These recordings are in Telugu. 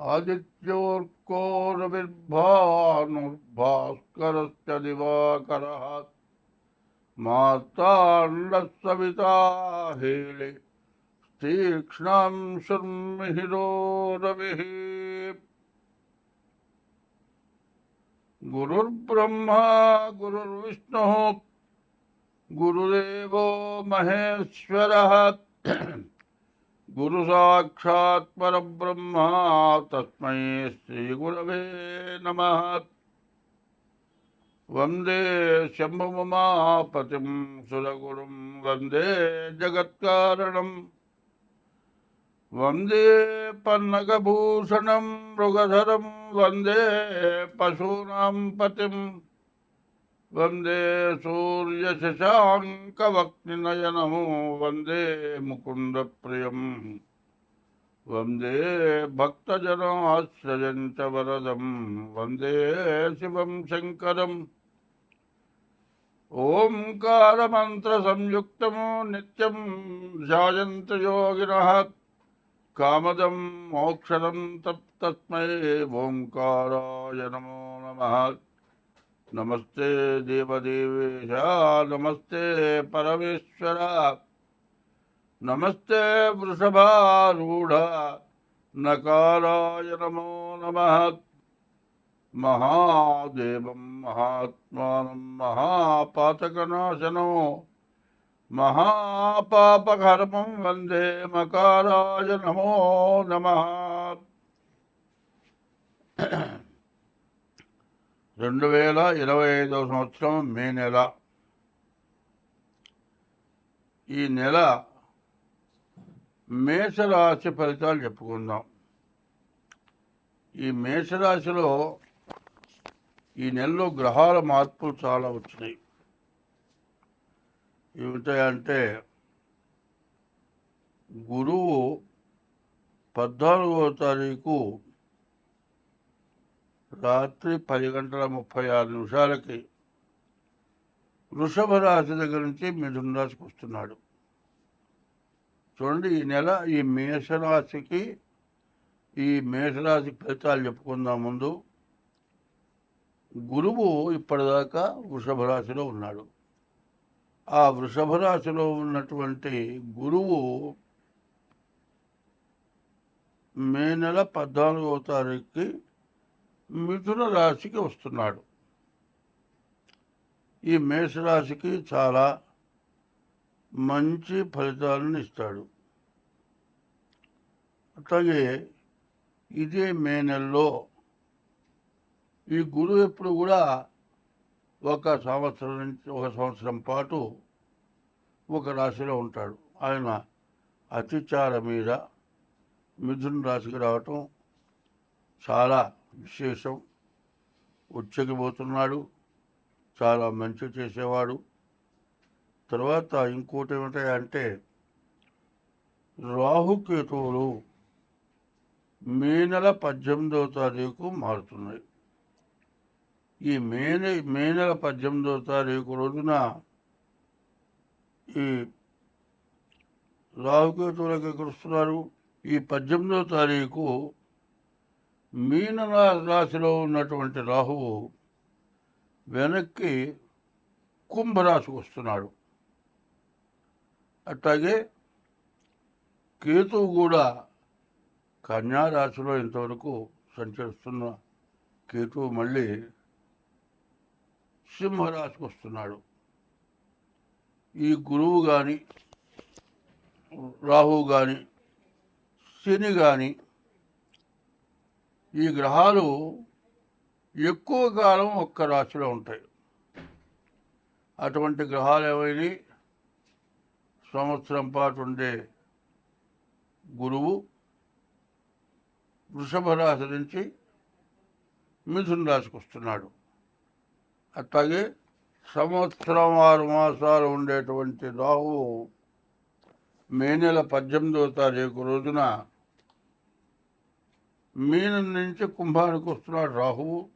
आदित्योर्कोरविर्भानुर्भास्करश्च दिवाकरः माताण्डः सविता हेले। तीक्ष्णां शर्मिहिरो रविः। गुरुर्ब्रह्मा गुरुर्विष्णुः गुरुदेवो महेश्वरः। गुरुसाक्षात् परब्रह्मा तस्मै श्रीगुरवे नमः वन्दे शम्भुममापतिं सुरगुरुं वन्दे जगत्कारणम् वन्दे पन्नगभूषणं मृगधरं वन्दे पशूनां पतिम् వందే సూర్యశశాంకవక్నినయనము వందే ముకుంద ప్రియం వందే భక్తజనాశ్రయం చ వరదం. వందే శివం శంకరం. ఓంకారమంత్రసంయుక్తం నిత్యం ధ్యాయంత యోగిన. కామదం మోక్షదం తప్తస్మై. ఓంకారాయ నమో నమ. నమస్తే దీపదేవేశ నమస్తే పరమేశ్వర నమస్తే వృషభారూఢ నకారాయ నమో నమ మహాదేవం మహాత్మానం మహాపాతకనాశనం మహాపాపకర్మం వందే మకారాయ నమో నమ. రెండు వేల ఇరవై ఐదవ సంవత్సరం మే నెల. ఈ నెల మేషరాశి ఫలితాలు చెప్పుకుందాం. ఈ మేషరాశిలో ఈ నెలలో గ్రహాల మార్పులు చాలా వచ్చినాయి. ఏమిటంటే గురువు పద్నాలుగవ తారీఖు రాత్రి పది గంటల ముప్పై ఆరు నిమిషాలకి వృషభ రాశి దగ్గర నుంచి మిథున రాశికి వస్తున్నాడు. చూడండి ఈ నెల ఈ మేషరాశికి ఈ మేషరాశి ఫలితాలు చెప్పుకుందాం ముందు. గురువు ఇప్పటిదాకా వృషభ రాశిలో ఉన్నాడు. ఆ వృషభ రాశిలో ఉన్నటువంటి గురువు మే నెల పద్నాలుగవ తారీఖుకి మిథున రాశికి వస్తున్నాడు. ఈ మేషరాశికి చాలా మంచి ఫలితాలను ఇస్తాడు. అట్లాగే ఇదే మే నెలలో ఈ గురువు ఎప్పుడు కూడా ఒక సంవత్సరం నుంచి ఒక సంవత్సరం పాటు ఒక రాశిలో ఉంటాడు. ఆయన అతిచార మీద మిథున రాశికి రావటం చాలా విశేషం. ఉచ్చకిపోతున్నాడు చాలా మంచి చేసేవాడు. తర్వాత ఇంకోటి ఏమిటంటే రాహుకేతువులు మే నెల పద్దెనిమిదవ తారీఖు మారుతున్నాయి. ఈ మే మే నెల పద్దెనిమిదవ తారీఖు రోజున ఈ రాహుకేతువులకు ఎక్కడ వస్తున్నారు? ఈ పద్దెనిమిదవ తారీఖు మీన రాశిలో ఉన్నటువంటి రాహువు వెనక్కి కుంభరాశికి వస్తున్నాడు. అట్లాగే కేతువు కూడా కన్యా రాశిలో ఇంతవరకు సంచరిస్తున్న కేతువు మళ్ళీ సింహరాశికి వస్తున్నాడు. ఈ గురువు కానీ రాహువు కానీ శని కానీ ఈ గ్రహాలు ఎక్కువ కాలం ఒక్క రాశిలో ఉంటాయి. అటువంటి గ్రహాలు ఏమైనా సంవత్సరం పాటు ఉండే గురువు వృషభ రాశి నుంచి మిథున రాశికి వస్తున్నాడు. అట్లాగే సంవత్సరం ఆరు మాసాలు ఉండేటువంటి రాహువు మే నెల పద్దెనిమిదవ తారీఖు రోజున మీనం నుంచి కుంభానికి వస్తున్నాడు రాహువు.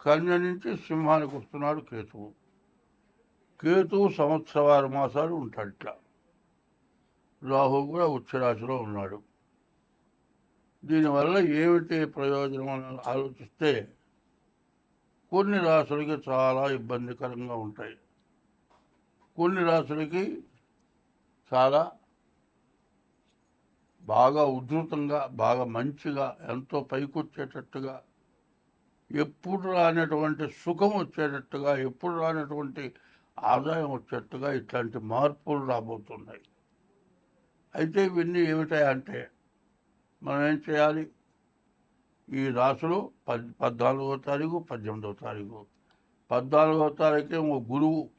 కన్య నుంచి సింహానికి వస్తున్నాడు కేతువు. కేతువు సంవత్సరవారు మాసాలు ఉంటాడు ఇట్లా రాహు కూడా ఉచ్చరాశిలో ఉన్నాడు. దీనివల్ల ఏమిటి ప్రయోజనం అని ఆలోచిస్తే కొన్ని రాసులకి చాలా ఇబ్బందికరంగా ఉంటాయి. కొన్ని రాసులకి చాలా బాగా ఉధృతంగా బాగా మంచిగా ఎంతో పైకొచ్చేటట్టుగా ఎప్పుడు రానటువంటి సుఖం వచ్చేటట్టుగా ఎప్పుడు రానటువంటి ఆదాయం వచ్చేట్టుగా ఇట్లాంటి మార్పులు రాబోతున్నాయి. అయితే ఇవన్నీ ఏమిటాయంటే మనం ఏం చేయాలి? ఈ రాసులు పద్ పద్నాలుగో తారీఖు పద్దెనిమిదవ తారీఖు. పద్నాలుగో తారీఖు ఏమో గురువు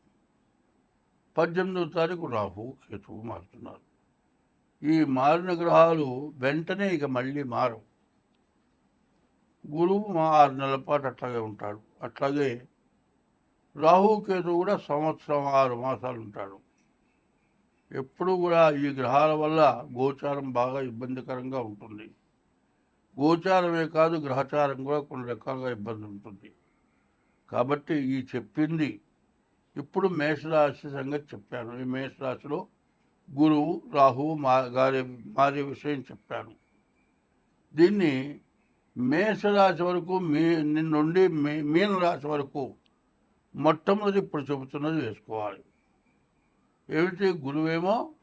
పద్దెనిమిదవ తారీఖు రాహు కేతువు మారుతున్నారు. ఈ మారిన గ్రహాలు వెంటనే ఇక మళ్ళీ మారవు. గురువు మా ఆరు నెలల పాటు అట్లాగే ఉంటాడు. అట్లాగే రాహుకేతు కూడా సంవత్సరం ఆరు మాసాలు ఉంటాడు. ఎప్పుడు కూడా ఈ గ్రహాల వల్ల గోచారం బాగా ఇబ్బందికరంగా ఉంటుంది. గోచారమే కాదు గ్రహచారం కూడా కొన్ని రకాలుగా ఇబ్బంది ఉంటుంది. కాబట్టి ఈ చెప్పింది ఇప్పుడు మేషరాశి సంగతి చెప్పాను. ఈ మేషరాశిలో గురువు రాహువు మా గారి మారే విషయం చెప్పాను. దీన్ని మేషరాశి వరకు మీ నుండి మీ మీనరాశి వరకు మొట్టమొదటి ఇప్పుడు చెబుతున్నది వేసుకోవాలి. ఏమిటి? గురువేమో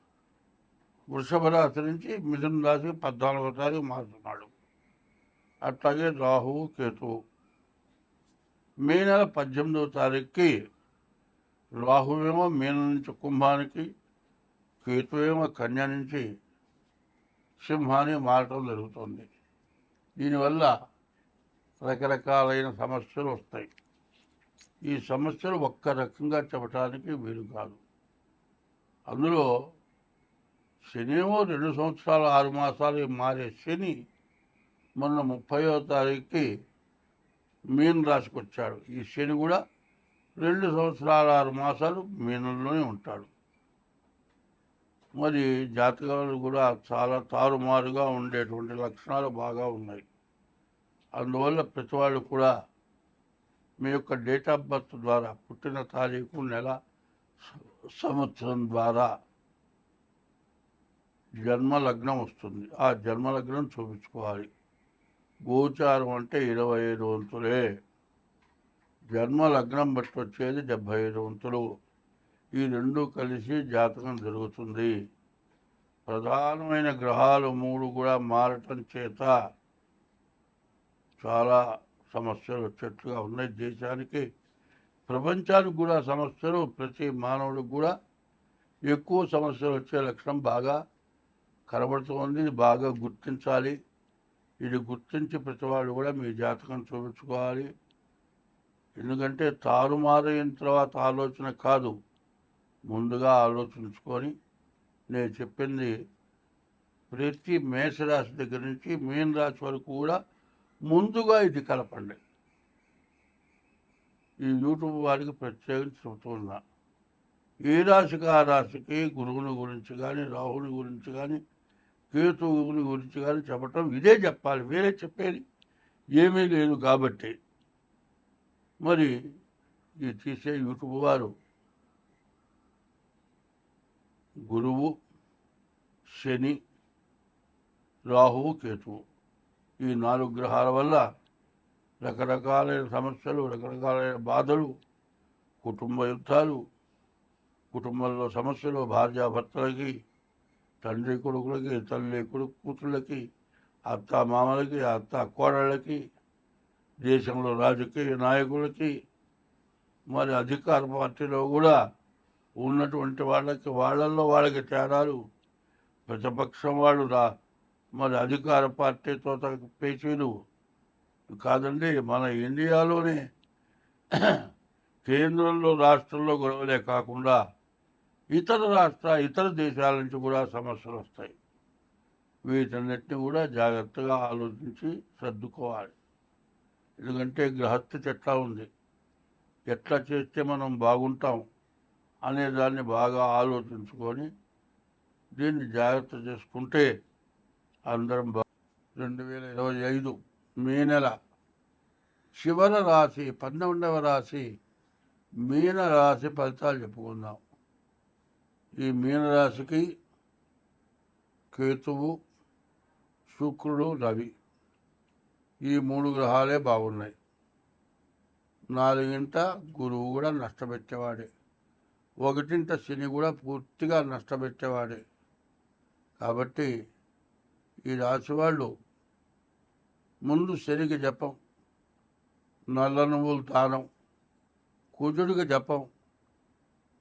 వృషభ రాశి నుంచి మిథున రాశికి పద్నాలుగో తారీఖు మారుతున్నాడు. అట్లాగే రాహువు కేతువు మే నెల పద్దెనిమిదవ తారీఖుకి రాహువేమో మీన నుంచి కుంభానికి కేతువేమో కన్య నుంచి సింహాన్ని మారటం జరుగుతుంది. దీనివల్ల రకరకాలైన సమస్యలు వస్తాయి. ఈ సమస్యలు ఒక్క రకంగా చెప్పడానికి వీలు కాదు. అందులో శనిమో రెండు సంవత్సరాలు ఆరు మాసాలు మారే శని మొన్న ముప్పయో తారీఖుకి మీన రాశికి వచ్చాడు. ఈ శని కూడా రెండు సంవత్సరాల ఆరు మాసాలు మీనంలోనే ఉంటాడు. మరి జాతకాలు కూడా చాలా తారుమారుగా ఉండేటువంటి లక్షణాలు బాగా ఉన్నాయి. అందువల్ల ప్రతి వాళ్ళు కూడా మీ యొక్క డేట్ ఆఫ్ బర్త్ ద్వారా పుట్టిన తారీఖు నెల సంవత్సరం ద్వారా జన్మ లగ్నం వస్తుంది. ఆ జన్మ లగ్నం చూపించుకోవాలి. గోచారం అంటే ఇరవై ఐదు వంతులే. జన్మ లగ్నం బట్టి వచ్చేది డెబ్భై ఐదు వంతులు. ఈ రెండు కలిసి జాతకం జరుగుతుంది. ప్రధానమైన గ్రహాలు మూడు కూడా మారటం చేత చాలా సమస్యలు వచ్చేట్టుగా ఉన్నాయి. దేశానికి ప్రపంచానికి కూడా సమస్యలు ప్రతి మానవుడికి కూడా ఎక్కువ సమస్యలు వచ్చే లక్షణం బాగా కనబడుతుంది. ఇది బాగా గుర్తించాలి. ఇది గుర్తించి ప్రతి వాళ్ళు కూడా మీ జాతకం చూపించుకోవాలి. ఎందుకంటే తారుమారైన తర్వాత ఆలోచన కాదు. ముందుగా ఆలోచించుకొని నేను చెప్పింది ప్రతి మేషరాశి దగ్గర నుంచి మీన రాశి వరకు కూడా ముందుగా ఇది కలపండి. ఈ యూట్యూబ్ వారికి ప్రత్యేకించి చెబుతున్నా ఏ రాశికి ఆ రాశికి గురువుని గురించి కానీ రాహుని గురించి కానీ కేతువుని గురించి కానీ చెప్పటం ఇదే చెప్పాలి. వేరే చెప్పేది. ఏమీ లేదు కాబట్టి. మరి ఈ తీసే యూట్యూబ్ వారు గురువు శని రాహువు కేతువు. ఈ నాలుగు గ్రహాల వల్ల రకరకాలైన సమస్యలు రకరకాలైన బాధలు కుటుంబ యుద్ధాలు కుటుంబంలో సమస్యలు భార్యాభర్తలకి తండ్రి కొడుకులకి తల్లి కొడుకు కూతుళ్ళకి అత్త మామలకి అత్త కోడళ్ళకి దేశంలో రాజకీయ నాయకులకి మరి అధికార పార్టీలో కూడా ఉన్నటువంటి వాళ్ళకి వాళ్ళల్లో వాళ్ళకి తేడాలు. ప్రతిపక్షం వాళ్ళు రా మరి అధికార పార్టీతో తనకు పేచీలు కాదండి మన ఇండియాలోనే కేంద్రంలో రాష్ట్రంలో గొడవలే కాకుండా ఇతర రాష్ట్ర ఇతర దేశాల నుంచి కూడా సమస్యలు వస్తాయి. వీటన్నిటిని కూడా జాగ్రత్తగా ఆలోచించి సర్దుకోవాలి. ఎందుకంటే గృహస్థితి ఎట్లా ఉంది? ఎట్లా చేస్తే మనం బాగుంటాం? అనేదాన్ని బాగా ఆలోచించుకొని దీన్ని జాగ్రత్త చేసుకుంటే అందరం బా రెండు వేల ఇరవై ఐదు మే నెల చివర రాశి పన్నెండవ రాశి మీన రాశి ఫలితాలు చెప్పుకుందాం. ఈ మీనరాశికి కేతువు శుక్రుడు రవి ఈ మూడు గ్రహాలే బాగున్నాయి. నాలుగింట గురువు కూడా నష్టపెట్టేవాడే. ఒకటింట శని కూడా పూర్తిగా నష్టపెట్టేవాడే. కాబట్టి ఈ రాశి వాళ్ళు ముందు శనికి జపం నల్ల నువ్వులు దానం కుజుడికి జపం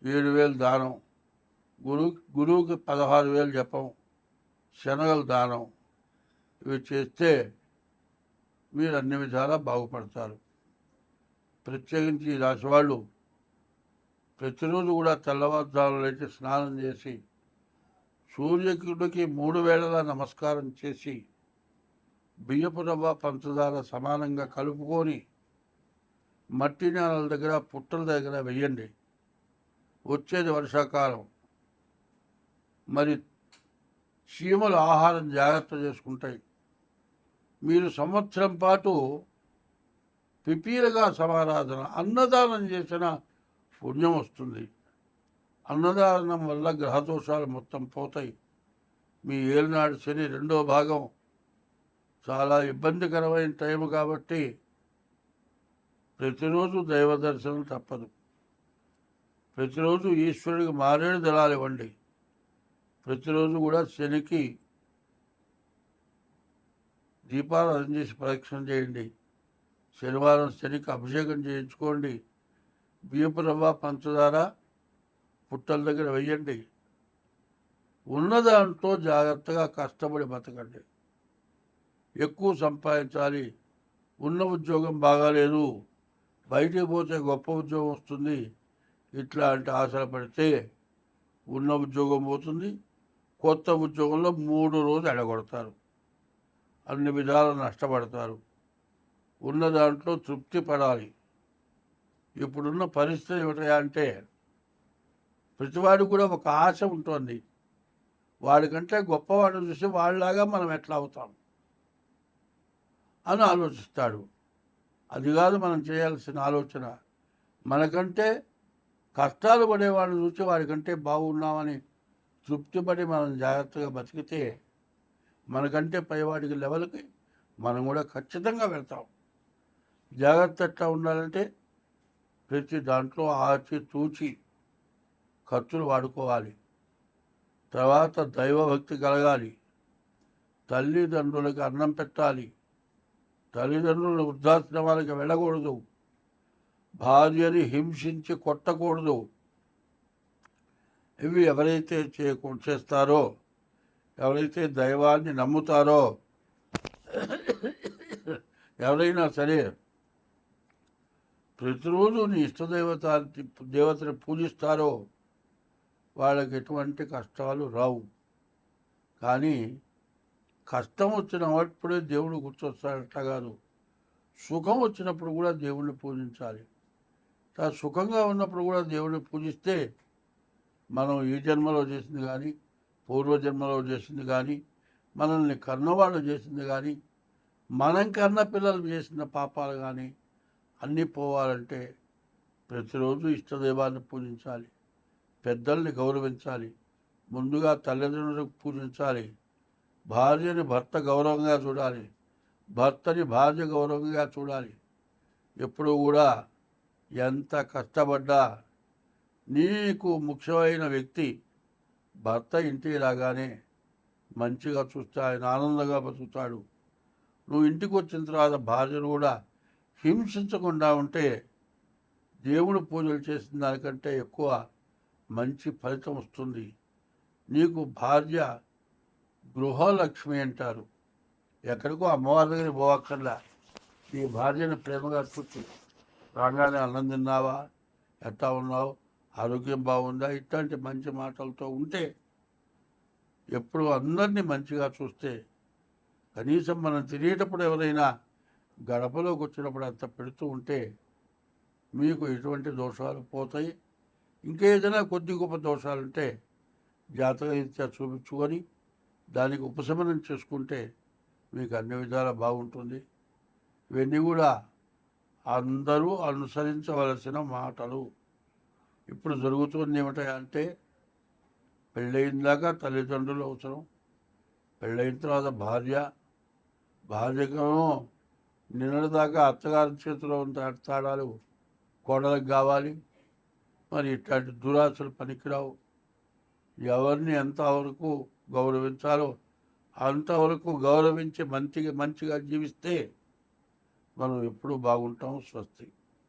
ఏడు వేలు దానం గురు గురువుకి పదహారు వేలు జపం శనగలు దానం ఇవి చేస్తే మీరు అన్ని విధాలా బాగుపడతారు. ప్రత్యేకించి ఈ రాశి వాళ్ళు ప్రతిరోజు కూడా తెల్లవారుజామున అయితే స్నానం చేసి సూర్యకుడికి మూడు వేళలా నమస్కారం చేసి బియ్యపు రవ్వ పంచదార సమానంగా కలుపుకొని మట్టి నేలల దగ్గర పుట్టల దగ్గర వెయ్యండి. వచ్చేది వర్షాకాలం. మరి చీమలు ఆహారం జాగ్రత్త చేసుకుంటాయి. మీరు సంవత్సరం పాటు పిపీలుగా సమారాధన అన్నదానం చేసిన పుణ్యం వస్తుంది. అన్నదానం వల్ల గ్రహదోషాలు మొత్తం పోతాయి. మీ ఏలినాడు శని రెండో భాగం. చాలా ఇబ్బందికరమైన టైం కాబట్టి ప్రతిరోజు దైవ దర్శనం తప్పదు. ప్రతిరోజు ఈశ్వరుడికి మారేడు దళాలు ఇవ్వండి. ప్రతిరోజు కూడా శనికి దీపారాధన చేసి ప్రదక్షిణ చేయండి. శనివారం శనికి అభిషేకం చేయించుకోండి. బియ్యపు రవ్వ పంచదార పుట్టల దగ్గర వెయ్యండి. ఉన్నదాంట్లో జాగ్రత్తగా కష్టపడి బతకండి. ఎక్కువ సంపాదించాలి. ఉన్న ఉద్యోగం బాగాలేదు. బయటికి పోతే గొప్ప ఉద్యోగం వస్తుంది. ఇట్లాంటి ఆశలు పడితే ఉన్న ఉద్యోగం పోతుంది. కొత్త ఉద్యోగంలో మూడు రోజులు ఎడగొడతారు. అన్ని విధాలు నష్టపడతారు. ఉన్న దాంట్లో తృప్తి పడాలి. ఇప్పుడున్న పరిస్థితి ఏమిటా అంటే కూడా ఒక ఆశ ఉంటుంది. వాడికంటే గొప్పవాడిని చూసి వాళ్ళలాగా మనం ఎట్లా అవుతాం? అని ఆలోచిస్తాడు. అది కాదు మనం చేయాల్సిన ఆలోచన. మనకంటే కష్టాలు పడేవాడిని చూసి వాడికంటే బాగున్నామని తృప్తిపడి మనం జాగ్రత్తగా బతికితే మనకంటే పైవాడికి లెవెల్కి మనం కూడా ఖచ్చితంగా వెళ్తాం. జాగ్రత్త ఎట్లా ఉండాలంటే ప్రతి దాంట్లో ఆచి తూచి ఖర్చులు వాడుకోవాలి. తర్వాత దైవభక్తి కలగాలి. తల్లిదండ్రులకు అన్నం పెట్టాలి. తల్లిదండ్రులు వృద్ధాశ్రమాలకు వెళ్ళకూడదు. భార్యని హింసించి కొట్టకూడదు. ఇవి ఎవరైతే చేయకూ చేస్తారో ఎవరైతే దైవాన్ని నమ్ముతారో ఎవరైనా సరే ప్రతిరోజు నీ ఇష్టదేవత దేవతని పూజిస్తారో వాళ్ళకి ఎటువంటి కష్టాలు రావు. కానీ కష్టం వచ్చినప్పుడే దేవుడు గుర్తొస్తాడట కాదు. సుఖం వచ్చినప్పుడు కూడా దేవుణ్ణి పూజించాలి. ఆ సుఖంగా ఉన్నప్పుడు కూడా దేవుడిని పూజిస్తే మనం ఈ జన్మలో చేసింది కానీ పూర్వజన్మలో చేసింది కానీ మనల్ని కన్నవాళ్ళు చేసింది కానీ మనం కన్న పిల్లలు చేసిన పాపాలు కానీ అన్నీ పోవాలంటే ప్రతిరోజు ఇష్టదైవాన్ని పూజించాలి పెద్దల్ని గౌరవించాలి ముందుగా తల్లిదండ్రులకు పూజించాలి భార్యని భర్త గౌరవంగా చూడాలి భర్తని భార్య గౌరవంగా చూడాలి. ఎప్పుడు కూడా ఎంత కష్టపడ్డా నీకు ముఖ్యమైన వ్యక్తి భర్త ఇంటికి రాగానే మంచిగా చూస్తాడు ఆనందంగా బతుకుతాడు. నువ్వు ఇంటికి వచ్చిన తర్వాత భార్యను కూడా హింసించకుండా ఉంటే దేవుడు పూజలు చేసిన దానికంటే ఎక్కువ మంచి ఫలితం వస్తుంది. నీకు భార్య గృహలక్ష్మి అంటారు. ఎక్కడికో అమ్మవారి దగ్గర పోవక్కర్లా. నీ భార్యను ప్రేమగా చూసి రాగానే అన్నం తిన్నావా? ఎట్లా ఉన్నావు? ఆరోగ్యం బాగుందా? ఇట్లాంటి మంచి మాటలతో ఉంటే ఎప్పుడు అందరినీ మంచిగా చూస్తే కనీసం మనం తినేటప్పుడు ఎవరైనా గడపలోకి వచ్చినప్పుడు అంత పెడుతూ ఉంటే మీకు ఎటువంటి దోషాలు పోతాయి? ఇంకేదైనా కొద్ది గొప్ప దోషాలు ఉంటే జాతకరీత్యా చూపించుకొని దానికి ఉపశమనం చేసుకుంటే మీకు అన్ని విధాలా బాగుంటుంది. ఇవన్నీ కూడా అందరూ అనుసరించవలసిన మాటలు. ఇప్పుడు జరుగుతుంది ఏమిటంటే పెళ్ళయిన తల్లిదండ్రులు అవసరం పెళ్ళయిన తర్వాత భార్య బాధ్యతను నిన్నటిదాకా అత్తగారి చేతిలో ఉన్న తాడాలు కోడలకు కావాలి. మరి ఇట్లాంటి దురాశలు పనికిరావు. ఎవరిని ఎంతవరకు గౌరవించాలో అంతవరకు గౌరవించి మంచిగా మంచిగా జీవిస్తే మనం ఎప్పుడూ బాగుంటాం స్వస్తి.